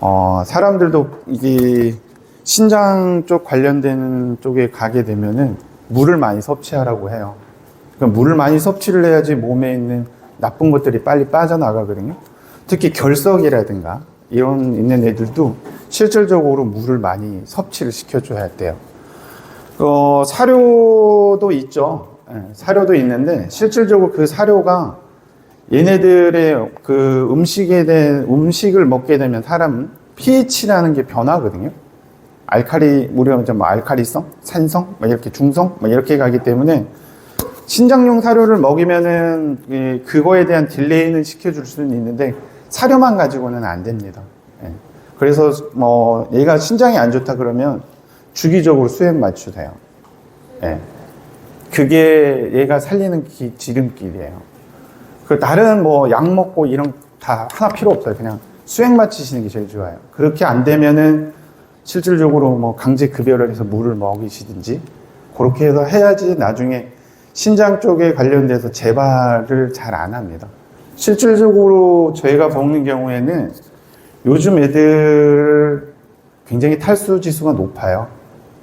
어, 사람들도 이게 신장 쪽 관련된 쪽에 가게 되면은 물을 많이 섭취하라고 해요. 그러니까 물을 많이 섭취를 해야지 몸에 있는 나쁜 것들이 빨리 빠져나가거든요. 특히 결석이라든가 이런 있는 애들도 실질적으로 물을 많이 섭취를 시켜줘야 돼요. 어, 사료도 있죠. 예, 사료도 있는데 실질적으로 그 사료가 얘네들의 그 음식에 대한 음식을 먹게 되면 사람 pH라는 게 변하거든요. 알칼리 물이 이제 뭐 알칼리성, 산성, 뭐 이렇게 중성, 뭐 이렇게 가기 때문에 신장용 사료를 먹이면은 이 그거에 대한 딜레이는 시켜줄 수는 있는데 사료만 가지고는 안 됩니다. 예. 그래서 뭐 얘가 신장이 안 좋다 그러면 주기적으로 수액 맞추세요. 예. 그게 얘가 살리는 기- 지름길이에요. 그 다른 뭐 약 먹고 이런 다 하나 필요 없어요. 그냥 수액 맞추시는 게 제일 좋아요. 그렇게 안 되면은 실질적으로 뭐 강제 급여를 해서 물을 먹이시든지 그렇게 해서 해야지 나중에 신장 쪽에 관련돼서 재발을 잘 안 합니다. 실질적으로 저희가 먹는 경우에는 요즘 애들 굉장히 탈수 지수가 높아요.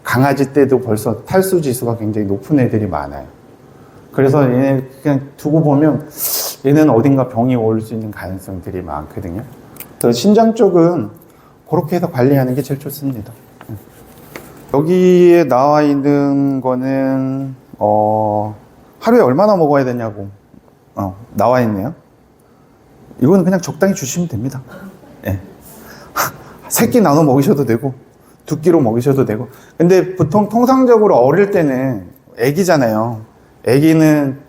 강아지 때도 벌써 탈수 지수가 굉장히 높은 애들이 많아요. 그래서 얘네 그냥 두고 보면 얘는 어딘가 병이 올 수 있는 가능성들이 많거든요. 그래서 신장 쪽은 그렇게 해서 관리하는 게 제일 좋습니다. 여기에 나와 있는 거는 어, 하루에 얼마나 먹어야 되냐고 어, 나와 있네요. 이건 그냥 적당히 주시면 됩니다. 예. 세끼 나눠 먹으셔도 되고 두 끼로 먹으셔도 되고 근데 보통 통상적으로 어릴 때는 애기잖아요 애기는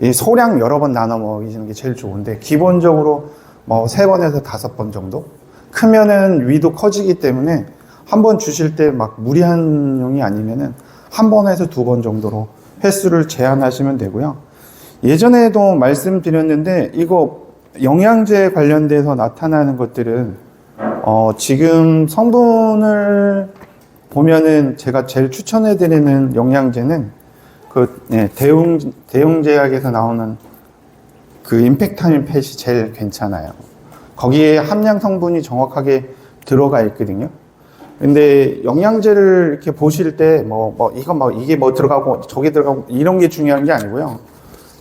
이 소량 여러 번 나눠 먹이시는 게 제일 좋은데 기본적으로 뭐 세 번에서 다섯 번 정도? 크면은 위도 커지기 때문에 한 번 주실 때 막 무리한 용이 아니면은 한 번에서 두 번 정도로 횟수를 제한하시면 되고요. 예전에도 말씀드렸는데 이거 영양제 관련돼서 나타나는 것들은 어, 지금 성분을 보면은 제가 제일 추천해 드리는 영양제는 그 네, 대웅 대웅 제약에서 나오는 그 임팩타민 팻이 제일 괜찮아요. 거기에 함량 성분이 정확하게 들어가 있거든요. 근데 영양제를 이렇게 보실 때 뭐 뭐 이거 뭐 이게 뭐 들어가고 저게 들어가고 이런 게 중요한 게 아니고요.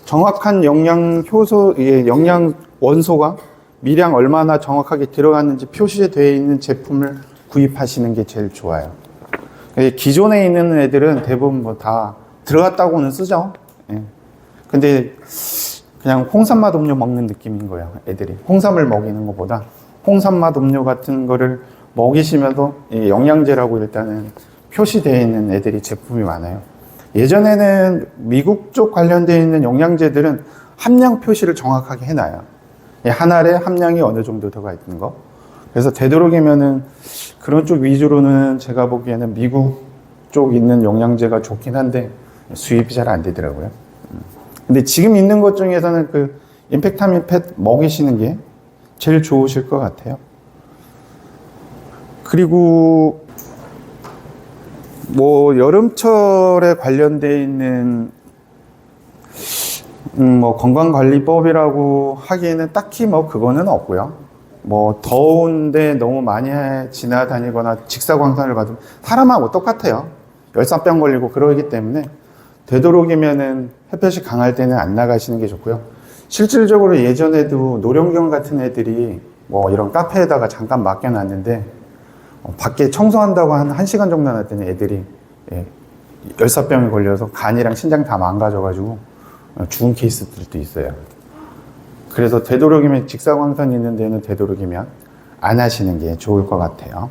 정확한 영양 효소, 예, 영양 원소가 미량 얼마나 정확하게 들어갔는지 표시되어 있는 제품을 구입하시는 게 제일 좋아요. 예, 기존에 있는 애들은 대부분 뭐다 들어갔다고는 쓰죠. 예. 근데 그냥 홍삼맛 음료 먹는 느낌인 거예요, 애들이. 홍삼을 먹이는 것보다 홍삼맛 음료 같은 거를 먹이시면서 이 영양제라고 일단은 표시되어 있는 애들이 제품이 많아요. 예전에는 미국 쪽 관련되어 있는 영양제들은 함량 표시를 정확하게 해놔요. 이한 알에 함량이 어느 정도 들어가 있는 거. 그래서 되도록이면은 그런 쪽 위주로는 제가 보기에는 미국 쪽 있는 영양제가 좋긴 한데 수입이 잘 안 되더라고요. 음. 근데 지금 있는 것 중에서는 그 임팩타민 팻 먹이시는 게 제일 좋으실 것 같아요. 그리고 뭐 여름철에 관련돼 있는 음, 뭐 건강관리법이라고 하기에는 딱히 뭐 그거는 없고요. 뭐 더운데 너무 많이 해- 지나다니거나 직사광선을 받으면 사람하고 똑같아요. 열사병 걸리고 그러기 때문에 되도록이면은 햇볕이 강할 때는 안 나가시는 게 좋고요. 실질적으로 예전에도 노령경 같은 애들이 뭐 이런 카페에다가 잠깐 맡겨놨는데 어, 밖에 청소한다고 한 1시간 정도 놨더니 애들이 예, 열사병에 걸려서 간이랑 신장 다 망가져가지고 어, 죽은 케이스들도 있어요. 그래서 되도록이면 직사광선 있는 데는 되도록이면 안 하시는 게 좋을 것 같아요.